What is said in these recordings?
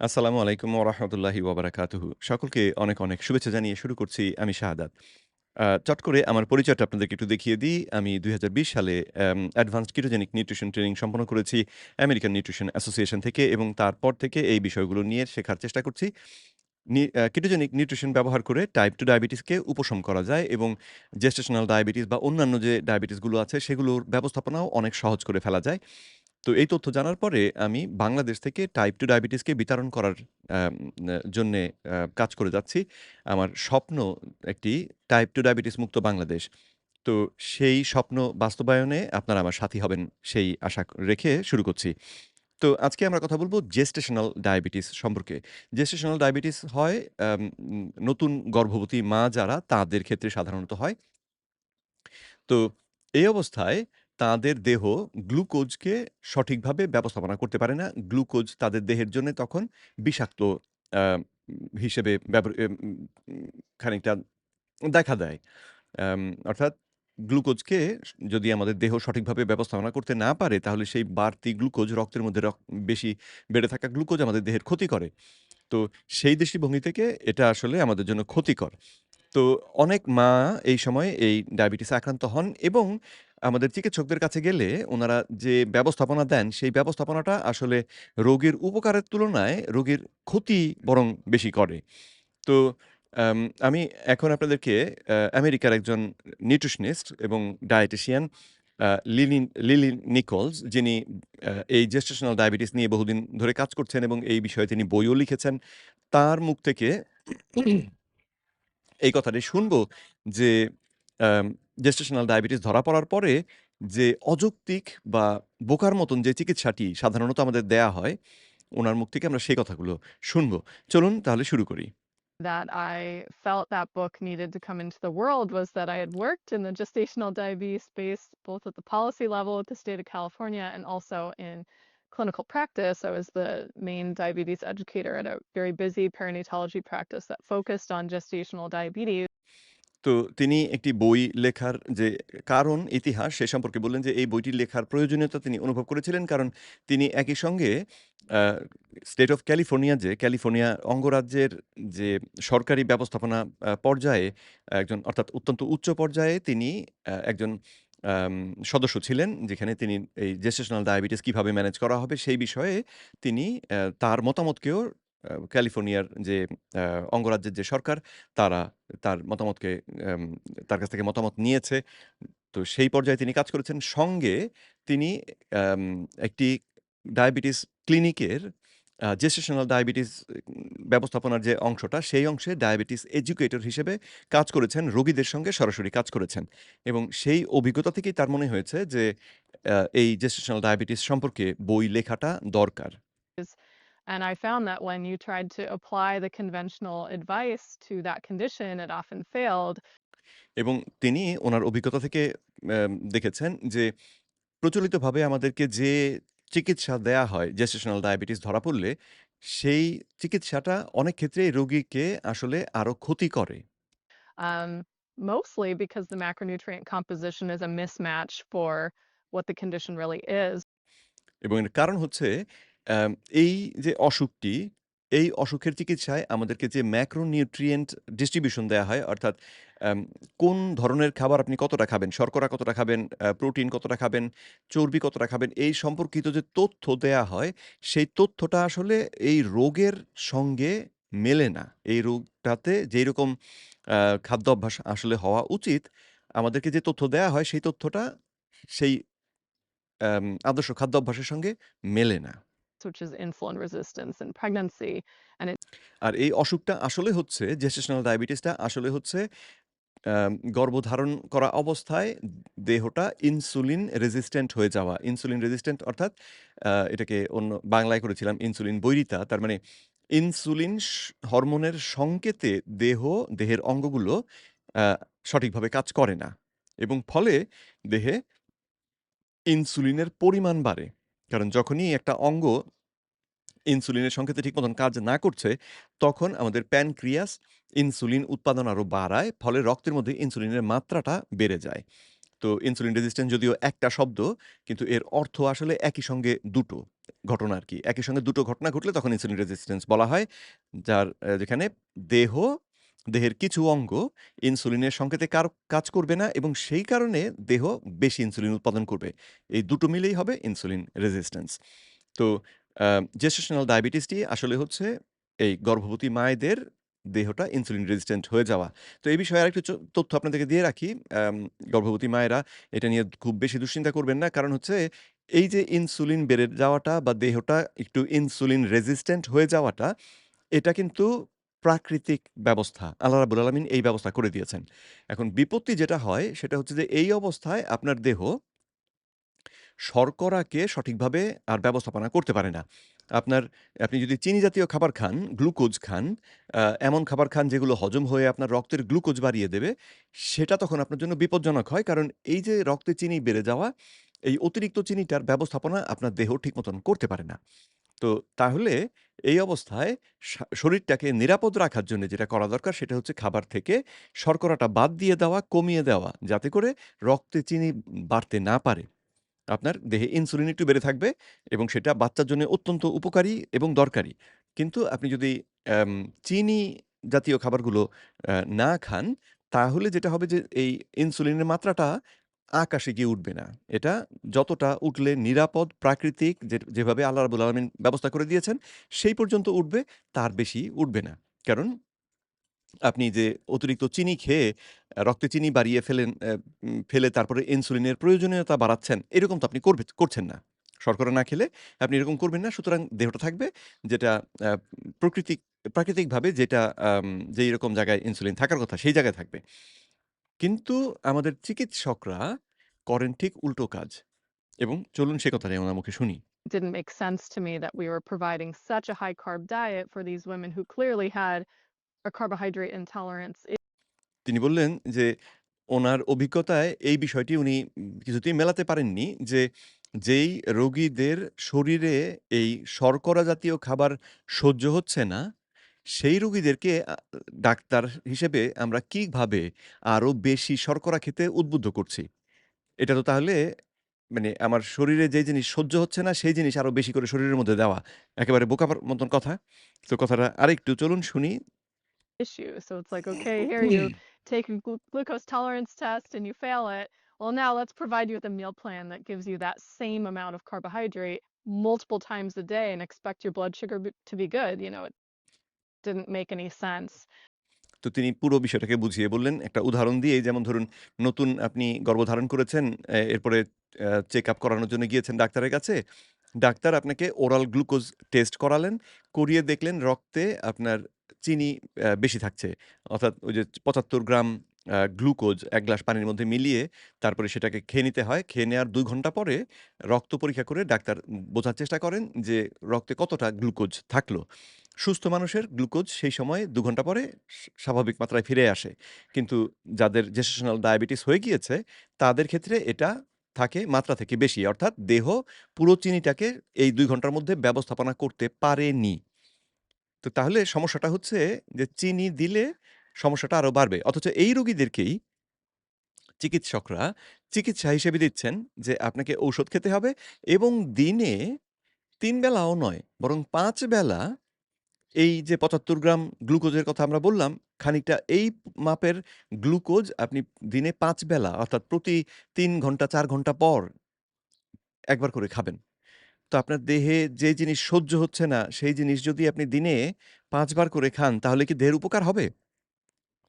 আসসালামু আলাইকুম ওয়া রাহমাতুল্লাহি ওয়া সকলকে অনেক, অনেক শুভেচ্ছা জানিয়ে শুরু করছি আমি শাহাদাত। চট করে আমার পরিচয়টা আপনাদেরকে একটু দেখিয়ে দিই। আমি ২০২০ সালে অ্যাডভান্সড কিটোজেনিক নিউট্রিশন ট্রেনিং সম্পন্ন করেছি আমেরিকান নিউট্রিশন অ্যাসোসিয়েশন থেকে এবং তারপর থেকে এই বিষয়গুলো নিয়ে শেখার চেষ্টা করছি। কিটোজেনিক নিউট্রিশন ব্যবহার করে টাইপ টু ডায়াবেটিসকে উপশম করা যায় এবং জেস্টেশনাল ডায়াবেটিস বা অন্যান্য যে ডায়াবেটিসগুলো আছে সেগুলোর ব্যবস্থাপনাও অনেক সহজ করে ফেলা যায়। তো এই তথ্য জানার পরে আমি বাংলাদেশ থেকে টাইপ টু ডায়াবেটিসকে বিতরণ করার জন্যে কাজ করে যাচ্ছি। আমার স্বপ্ন একটি টাইপ টু ডায়াবেটিস মুক্ত বাংলাদেশ। তো সেই স্বপ্ন বাস্তবায়নে আপনারা আমার সাথী হবেন সেই আশা রেখে শুরু করছি। তো আজকে আমরা কথা বলব জেস্টেশনাল ডায়াবেটিস সম্পর্কে। জেস্টেশনাল ডায়াবেটিস হয় নতুন গর্ভবতী মা যারা তাদের ক্ষেত্রে সাধারণত হয়। তো এই অবস্থায় তাদের দেহ গ্লুকোজকে সঠিকভাবে ব্যবস্থাপনা করতে পারে না। গ্লুকোজ তাদের দেহের জন্যে তখন বিষাক্ত হিসেবে ব্যবহার এম, খানিকটা দেখা দেয়। অর্থাৎ গ্লুকোজকে যদি আমাদের দেহ সঠিকভাবে ব্যবস্থাপনা করতে না পারে, তাহলে সেই বাড়তি গ্লুকোজ রক্তের মধ্যে রক বেশি বেড়ে থাকা গ্লুকোজ আমাদের দেহের ক্ষতি করে। তো সেই দৃষ্টিভঙ্গি থেকে এটা আসলে আমাদের জন্য ক্ষতিকর। তো অনেক মা এই সময় এই ডায়াবেটিসে আক্রান্ত হন এবং আমাদের চিকিৎসকদের কাছে গেলে ওনারা যে ব্যবস্থাপনা দেন, সেই ব্যবস্থাপনাটা আসলে রোগীর উপকারের তুলনায় রোগীর ক্ষতি বরং বেশি করে। তো আমি এখন আপনাদেরকে আমেরিকার একজন নিউট্রিশনিস্ট এবং ডায়েটিশিয়ান আ লিলিন লিলি নিকোলস যিনি এই জেস্টেশনাল ডায়াবেটিস নিয়ে বহুদিন ধরে কাজ করছেন এবং এই বিষয়ে তিনি বইও লিখেছেন। তার মুখ থেকে এই কথাটি শুনব যে জেস্টেশনাল ডায়াবেটিস ধরা পড়ার পরে যে অযৌক্তিক বা বোকার মতন যে চিকিৎসাটি সাধারণত আমাদের দেয়া হয়, ওনার মুখ থেকে আমরা সেই কথাগুলো শুনব। চলুন তাহলে শুরু করি। that I felt that book needed to come into the world was that I had worked in the gestational diabetes space, both at the policy level with the state of California and also in clinical practice. I was the main diabetes educator at a very busy perinatology practice that focused on gestational diabetes. তো তিনি একটি বই লেখার যে কারণ, ইতিহাস সে সম্পর্কে বললেন যে এই বইটি লেখার প্রয়োজনীয়তা তিনি অনুভব করেছিলেন। কারণ তিনি একই সঙ্গে স্টেট অফ ক্যালিফোর্নিয়া যে ক্যালিফোর্নিয়া অঙ্গরাজ্যের যে সরকারি ব্যবস্থাপনা পর্যায়ে একজন অর্থাৎ অত্যন্ত উচ্চ পর্যায়ে তিনি একজন সদস্য ছিলেন। যেখানে তিনি এই জেস্টেশনাল ডায়াবেটিস কীভাবে ম্যানেজ করা হবে সেই বিষয়ে তিনি তার মতামতকেও ক্যালিফোর্নিয়ার যে অঙ্গরাজ্যের যে সরকার তারা তার মতামতকে তার কাছ থেকে মতামত নিয়েছে। তো সেই পর্যায়ে তিনি কাজ করেছেন। সঙ্গে তিনি একটি ডায়াবেটিস ক্লিনিকের জেস্টেশনাল ডায়াবেটিস ব্যবস্থাপনার যে অংশটা, সেই অংশে ডায়াবেটিস এডুকেটর হিসেবে কাজ করেছেন, রোগীদের সঙ্গে সরাসরি কাজ করেছেন। এবং সেই অভিজ্ঞতা থেকেই তার মনে হয়েছে যে এই জেস্টেশনাল ডায়াবেটিস সম্পর্কে বই লেখাটা দরকার। And I found that when you tried to apply the conventional advice to that condition, it often failed. এবং তিনি উনার অভিজ্ঞতা থেকে আম দেখেছেন যে প্রচলিতভাবে আমাদেরকে যে চিকিৎসা দেয়া হয় জেস্টেশনাল ডায়াবেটিস ধরা পড়লে, সেই চিকিৎসাটা অনেক ক্ষেত্রেই রোগীকে আসলে আরও ক্ষতি করে। Um, mostly because the macronutrient composition is a mismatch for what the condition really is. এবং এর কারণ হচ্ছে এই যে অসুখটি, এই অসুখের চিকিৎসায় আমাদেরকে যে ম্যাক্রোনিউট্রিয়েন্ট ডিস্ট্রিবিউশন দেয়া হয় অর্থাৎ কোন ধরনের খাবার আপনি কতটা খাবেন, শর্করা কতটা খাবেন, প্রোটিন কতটা খাবেন, চর্বি কতটা খাবেন, এই সম্পর্কিত যে তথ্য দেয়া হয়, সেই তথ্যটা আসলে এই রোগের সঙ্গে মেলে না। এই রোগটাতে যেইরকম আ খাদ্যাভ্যাস আসলে হওয়া উচিত, আমাদেরকে যে তথ্য দেয়া হয় সেই তথ্যটা সেই আম আদর্শ খাদ্যাভ্যাসের সঙ্গে মেলে না। Which is insulin resistance in pregnancy. And it আর এই অসুখটা আসলে হচ্ছে জেস্টেশনাল ডায়াবেটিসটা আসলে হচ্ছে গর্ভধারণ করা অবস্থায় দেহটা ইনসুলিন রেজিস্ট্যান্ট হয়ে যাওয়া। ইনসুলিন রেজিস্ট্যান্ট অর্থাৎ আ এটাকে অন্য বাংলায় করেছিলাম ইনসুলিন বৈরিতা। তার মানে ইনসুলিন হরমোনের সংকেতে দেহ, দেহের অঙ্গগুলো আ সঠিকভাবে কাজ করে না। এবং ফলে দেহে ইনসুলিনের পরিমাণ বাড়ে। কারণ যখনই একটা অঙ্গ ইনসুলিনের সংকেতে ঠিক মতন কাজ না করছে, তখন আমাদের প্যানক্রিয়াস ইনসুলিন উৎপাদন আরও বাড়ায়। ফলে রক্তের মধ্যে ইনসুলিনের মাত্রাটা বেড়ে যায়। তো ইনসুলিন রেজিস্ট্যান্স যদিও একটা শব্দ, কিন্তু এর অর্থ আসলে একই সঙ্গে দুটো ঘটনা আর কি একই সঙ্গে দুটো ঘটনা ঘটলে তখন ইনসুলিন রেজিস্ট্যান্স বলা হয়। যার যেখানে দেহ, দেহের কিছু অঙ্গ ইনসুলিনের সংকেতে কার কাজ করবে না এবং সেই কারণে দেহ বেশি ইনসুলিন উৎপাদন করবে। এই দুটো মিলেই হবে ইনসুলিন রেজিস্ট্যান্স। তো আ গেস্টেশনাল ডায়াবেটিসটি আসলে হচ্ছে এই গর্ভবতী মায়েদের দেহটা ইনসুলিন রেজিস্ট্যান্ট হয়ে যাওয়া। তো এই বিষয়ে আরেকটু তথ্য আপনাদেরকে দিয়ে রাখি। গর্ভবতী মায়েরা এটা নিয়ে খুব বেশি দুশ্চিন্তা করবেন না। কারণ হচ্ছে এই যে ইনসুলিন বেড়ে যাওয়াটা বা দেহটা একটু ইনসুলিন রেজিস্ট্যান্ট হয়ে যাওয়াটা, এটা কিন্তু প্রাকৃতিক ব্যবস্থা। আল্লাহ রাব্বুল আলামিন এই ব্যবস্থা করে দিয়েছেন। এখন বিপত্তি যেটা হয় সেটা হচ্ছে যে এই অবস্থায় আপনার দেহ শর্করাকে সঠিকভাবে আর ব্যবস্থাপনা করতে পারে না। আপনার আপনি যদি চিনি জাতীয় খাবার খান, গ্লুকোজ খান, এমন খাবার খান যেগুলো হজম হয়ে আপনার রক্তের গ্লুকোজ বাড়িয়ে দেবে, সেটা তখন আপনার জন্য বিপজ্জনক হয়। কারণ এই যে রক্তে চিনি বেড়ে যাওয়া, এই অতিরিক্ত চিনিটার ব্যবস্থাপনা আপনার দেহ ঠিক মতন করতে পারে না। তো তাহলে এই অবস্থায় শরীরটাকে নিরাপদ রাখার জন্য যেটা করা দরকার সেটা হচ্ছে খাবার থেকে শর্করাটা বাদ দিয়ে দেওয়া, কমিয়ে দেওয়া। যাতে করে রক্তে চিনি বাড়তে না পারে। আপনার দেহে ইনসুলিন একটু বেড়ে থাকবে এবং সেটা বাচ্চার জন্য অত্যন্ত উপকারী এবং দরকারি। কিন্তু আপনি যদি চিনি জাতীয় খাবারগুলো না খান, তাহলে যেটা হবে যে এই ইনসুলিনের মাত্রাটা আকাশে গিয়ে উঠবে না। এটা যতটা উঠলে নিরাপদ, প্রাকৃতিক যেভাবে আল্লাহ রাব্বুল আলামিন ব্যবস্থা করে দিয়েছেন, সেই পর্যন্ত উঠবে, তার বেশি উঠবে না। কারণ আপনি যে অতিরিক্ত চিনি খেয়ে রক্তে চিনি বাড়িয়ে ফেলেন ফেলে তারপরে ইনসুলিনের প্রয়োজনীয়তা বাড়াচ্ছেন, এরকম তো আপনি করবে করছেন না। শর্করা না খেলে আপনি এরকম করবেন না। সুতরাং দেহটা থাকবে যেটা প্রকৃতিক প্রাকৃতিকভাবে যেটা যেই রকম জায়গায় ইনসুলিন থাকার কথা, সেই জায়গায় থাকবে। কিন্তু আমাদের চিকিৎসকরা করেন ঠিক উল্টো কাজ এবং চলুন সে কথাটাই ওনার মুখে শুনি। Didn't make sense to me that we were providing such a high carb diet for these women who clearly had a carbohydrate intolerance. তিনি বললেন যে, ওনার অভিজ্ঞতায় এই বিষয়টি উনি কিছুতেই মেলাতে পারেননি যে, যেই রোগীদের শরীরে এই শর্করা জাতীয় খাবার সহ্য হচ্ছে না, সেই রোগীদেরকে আ ডাক্তার হিসেবে আমরা কীভাবে আরও বেশি শর্করা খেতে উদ্বুদ্ধ করছি। এটা তো তাহলে মানে আমার শরীরে যে জিনিস সহ্য হচ্ছে না, সেই জিনিস আরও বেশি করে শরীরের মধ্যে দেওয়া। একেবারে বোকার মতন কথা। তো কথাটা আরেকটু চলুন শুনি। issue. So it's like, okay, here you take a glu glucose tolerance test and you fail it. Well, now let's provide you with a meal plan that gives you that same amount of carbohydrate multiple times a day and expect your blood sugar b to be good. You know, it didn't make any sense. তো তিনি পুরো বিষয়টাকে বুঝিয়ে বললেন একটা উদাহরণ দিয়ে যেমন ধরুন নতুন আপনি গর্ভধারণ করেছেন, এরপরে চেক আপ করানোর জন্য গিয়েছেন ডাক্তারের কাছে। ডাক্তার আপনাকে ওরাল গ্লুকোজ টেস্ট করালেন। করিয়ে দেখলেন রক্তে আপনার চিনি বেশি থাকছে। অর্থাৎ ওই যে ৭৫ গ্রাম গ্লুকোজ এক গ্লাস পানির মধ্যে মিলিয়ে তারপরে সেটাকে খেয়ে নিতে হয়। খেয়ে নেওয়ার দুই ঘণ্টা পরে রক্ত পরীক্ষা করে ডাক্তার বোঝার চেষ্টা করেন যে রক্তে কতটা গ্লুকোজ থাকল। সুস্থ মানুষের গ্লুকোজ সেই সময় দু ঘণ্টা পরে স্বাভাবিক মাত্রায় ফিরে আসে। কিন্তু যাদের জেসেশনাল ডায়াবেটিস হয়ে গিয়েছে, তাদের ক্ষেত্রে এটা থাকে মাত্রা থেকে বেশি। অর্থাৎ দেহ পুরো চিনিটাকে এই দুই ঘণ্টার মধ্যে ব্যবস্থাপনা করতে পারেনি। তো তাহলে সমস্যাটা হচ্ছে যে চিনি দিলে সমস্যাটা আরও বাড়বে। অথচ এই রোগীদেরকেই চিকিৎসকরা চিকিৎসা হিসেবে দিচ্ছেন যে আপনাকে ঔষধ খেতে হবে এবং দিনে ৩ বেলাও নয় বরং ৫ বেলা এই যে ৭৫ গ্রাম গ্লুকোজের কথা আমরা বললাম, খানিকটা এই মাপের গ্লুকোজ আপনি দিনে ৫ বেলা অর্থাৎ প্রতি তিন ঘণ্টা চার ঘণ্টা পর একবার করে খাবেন। তো আপনার দেহে যে জিনিস সহ্য হচ্ছে না, সেই জিনিস যদি আপনি দিনে পাঁচবার করে খান তাহলে কি দেহের উপকার হবে?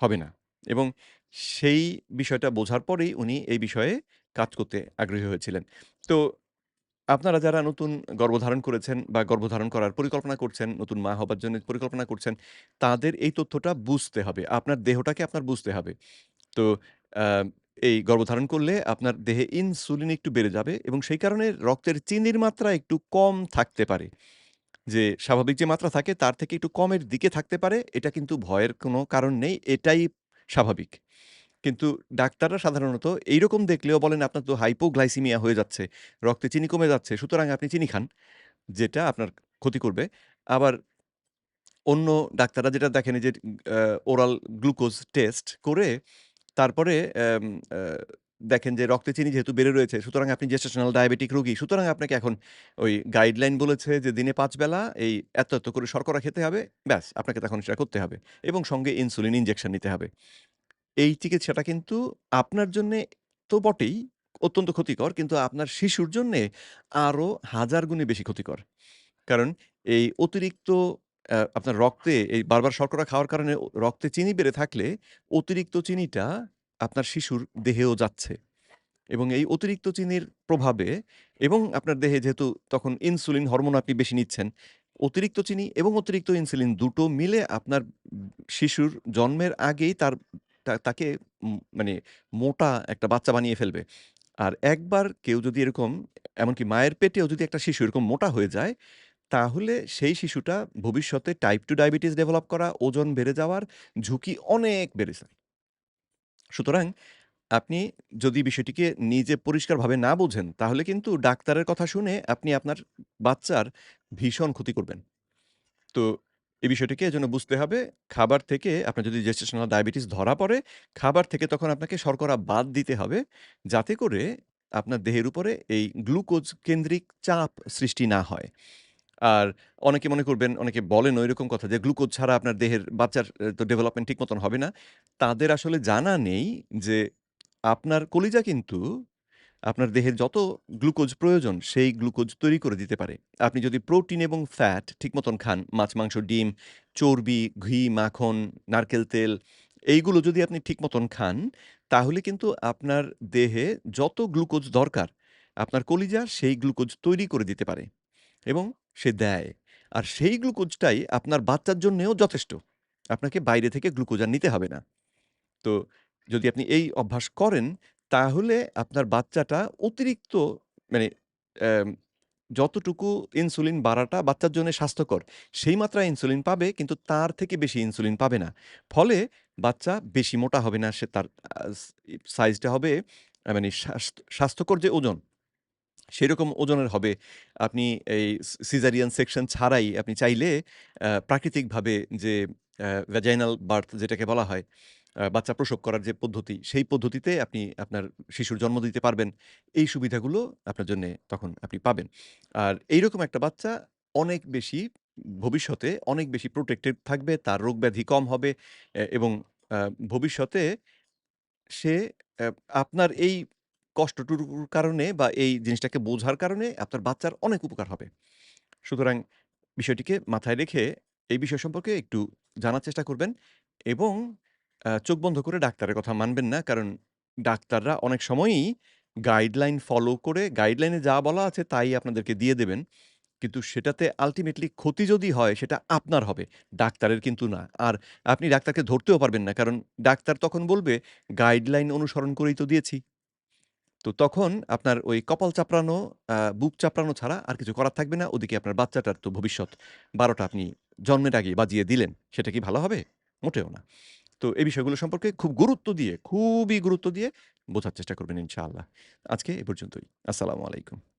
হবে না। এবং সেই বিষয়টা বোঝার পরেই উনি এই বিষয়ে কাজ করতে আগ্রহী হয়েছিলেন। তো আপনারা যারা নতুন গর্ভধারণ করেছেন বা গর্ভধারণ করার পরিকল্পনা করছেন, নতুন মা হবার জন্য পরিকল্পনা করছেন, তাদের এই তথ্যটা বুঝতে হবে। আপনার দেহটাকে আপনার বুঝতে হবে। তো এই গর্ভধারণ করলে আপনার দেহে ইনসুলিন একটু বেড়ে যাবে এবং সেই কারণে রক্তের চিনির মাত্রা একটু কম থাকতে পারে। যে স্বাভাবিক যে মাত্রা থাকে তার থেকে একটু কমের দিকে থাকতে পারে। এটা কিন্তু ভয়ের কোনো কারণ নেই। এটাই স্বাভাবিক। কিন্তু ডাক্তাররা সাধারণত এইরকম দেখলেও বলেন আপনার তো হাইপোগ্লাইসিমিয়া হয়ে যাচ্ছে। রক্তে চিনি কমে যাচ্ছে। সুতরাং আপনি চিনি খান। যেটা আপনার ক্ষতি করবে। আবার অন্য ডাক্তাররা যেটা দেখেন যে ওরাল গ্লুকোজ টেস্ট করে তারপরে দেখেন যে রক্তে চিনি যেহেতু বেড়ে রয়েছে, সুতরাং আপনি জেস্টেশনাল ডায়াবেটিক রোগী। সুতরাং আপনাকে এখন ওই গাইডলাইন বলেছে যে দিনে ৫ বেলা এই এত, এত করে শর্করা খেতে হবে। ব্যাস আপনাকে তখন সেটা করতে হবে এবং সঙ্গে ইনসুলিন ইনজেকশন নিতে হবে। এই চিকিৎসাটা কিন্তু আপনার জন্যে তো বটেই, অত্যন্ত ক্ষতিকর। কিন্তু আপনার শিশুর জন্যে আরও হাজার গুণে বেশি ক্ষতিকর। কারণ এই অতিরিক্ত আপনার রক্তে এই বারবার শর্করা খাওয়ার কারণে রক্তে চিনি বেড়ে থাকলে অতিরিক্ত চিনিটা আপনার শিশুর দেহেও যাচ্ছে। এবং এই অতিরিক্ত চিনির প্রভাবে এবং আপনার দেহে যেহেতু তখন ইনসুলিন হরমোন আপনি বেশি নিচ্ছেন। অতিরিক্ত চিনি এবং অতিরিক্ত ইনসুলিন দুটো মিলে আপনার শিশুর জন্মের আগেই তার তাকে মানে মোটা একটা বাচ্চা বানিয়ে ফেলবে। আর একবার কেউ যদি এরকম এমনকি মায়ের পেটেও যদি একটা শিশু এরকম মোটা হয়ে যায়, তাহলে সেই শিশুটা ভবিষ্যতে টাইপ টু ডায়াবেটিস ডেভেলপ করা, ওজন বেড়ে যাওয়ার ঝুঁকি অনেক বেড়ে যায়। সুতরাং আপনি যদি বিষয়টিকে নিজে পরিষ্কারভাবে না বোঝেন, তাহলে কিন্তু ডাক্তারের কথা শুনে আপনি আপনার বাচ্চার ভীষণ ক্ষতি করবেন। তো এই বিষয়টিকে এজন্য বুঝতে হবে খাবার থেকে আপনার যদি gestational ডায়াবেটিস ধরা পড়ে, খাবার থেকে তখন আপনাকে শর্করা বাদ দিতে হবে। যাতে করে আপনার দেহের উপরে এই গ্লুকোজ কেন্দ্রিক চাপ সৃষ্টি না হয়। আর অনেকে মনে করবেন, অনেকে বলেন ঐরকম কথা যে গ্লুকোজ ছাড়া আপনার দেহের বাচ্চার তো ডেভেলপমেন্ট ঠিক মতন হবে না। তাদের আসলে জানা নেই যে আপনার কলিজা কিন্তু আপনার দেহের যত গ্লুকোজ প্রয়োজন সেই গ্লুকোজ তৈরি করে দিতে পারে। আপনি যদি প্রোটিন এবং ফ্যাট ঠিক মতন খান, মাছ, মাংস, ডিম, চর্বি, ঘি, মাখন, নারকেল তেল এইগুলো যদি আপনি ঠিক মতন খান, তাহলে কিন্তু আপনার দেহে যত গ্লুকোজ দরকার, আপনার কলিজা সেই গ্লুকোজ তৈরি করে দিতে পারে এবং সে দেয়। আর সেই গ্লুকোজটাই আপনার বাচ্চার জন্যেও যথেষ্ট। আপনাকে বাইরে থেকে গ্লুকোজ আর নিতে হবে না। তো যদি আপনি এই অভ্যাস করেন, তাহলে আপনার বাচ্চাটা অতিরিক্ত মানে যতটুকু ইনসুলিন বাড়াটা বাচ্চার জন্য স্বাস্থ্যকর, সেই মাত্রায় ইনসুলিন পাবে কিন্তু তার থেকে বেশি ইনসুলিন পাবে না। ফলে বাচ্চা বেশি মোটা হবে না। সে তার সাইজটা হবে মানে স্বাস্থ্যকর যে ওজন, সেরকম ওজনের হবে। আপনি এই সিজারিয়ান সেকশন ছাড়াই আপনি চাইলে প্রাকৃতিকভাবে যে ভ্যাজাইনাল বার্থ যেটাকে বলা হয়, বাচ্চা প্রসব করার যে পদ্ধতি, সেই পদ্ধতিতে আপনি আপনার শিশুর জন্ম দিতে পারবেন। এই সুবিধাগুলো আপনার জন্যে তখন আপনি পাবেন। আর এইরকম একটা বাচ্চা অনেক বেশি ভবিষ্যতে অনেক বেশি প্রোটেক্টেড থাকবে, তার রোগ ব্যাধি কম হবে এবং ভবিষ্যতে সে আপনার এই কষ্টটুকুর কারণে বা এই জিনিসটাকে বোঝার কারণে আপনার বাচ্চার অনেক উপকার হবে। সুতরাং বিষয়টিকে মাথায় রেখে এই বিষয় সম্পর্কে একটু জানার চেষ্টা করবেন এবং চোখ বন্ধ করে ডাক্তারের কথা মানবেন না। কারণ ডাক্তাররা অনেক সময়ই গাইডলাইন ফলো করে গাইডলাইনে যা বলা আছে তাই আপনাদেরকে দিয়ে দেবেন। কিন্তু সেটাতে আল্টিমেটলি ক্ষতি যদি হয় সেটা আপনার হবে, ডাক্তারের কিন্তু না। আর আপনি ডাক্তারকে ধরতেও পারবেন না। কারণ ডাক্তার তখন বলবে, "গাইডলাইন অনুসরণ করেই তো দিয়েছি।" তো তখন আপনার ওই কপাল চাপড়ানো, বুক চাপড়ানো ছাড়া আর কিছু করার থাকবে না। ওদিকে আপনার বাচ্চাটার তো ভবিষ্যৎ ১২ টা আপনি জন্মের আগেই বাজিয়ে দিলেন। সেটা কি ভালো হবে? মোটেও না। তো এই বিষয়গুলো সম্পর্কে খুব গুরুত্ব দিয়ে, খুবই গুরুত্ব দিয়ে বোঝার চেষ্টা করবেন ইনশাআল্লাহ। আজকে এ পর্যন্তই। আসসালামু আলাইকুম।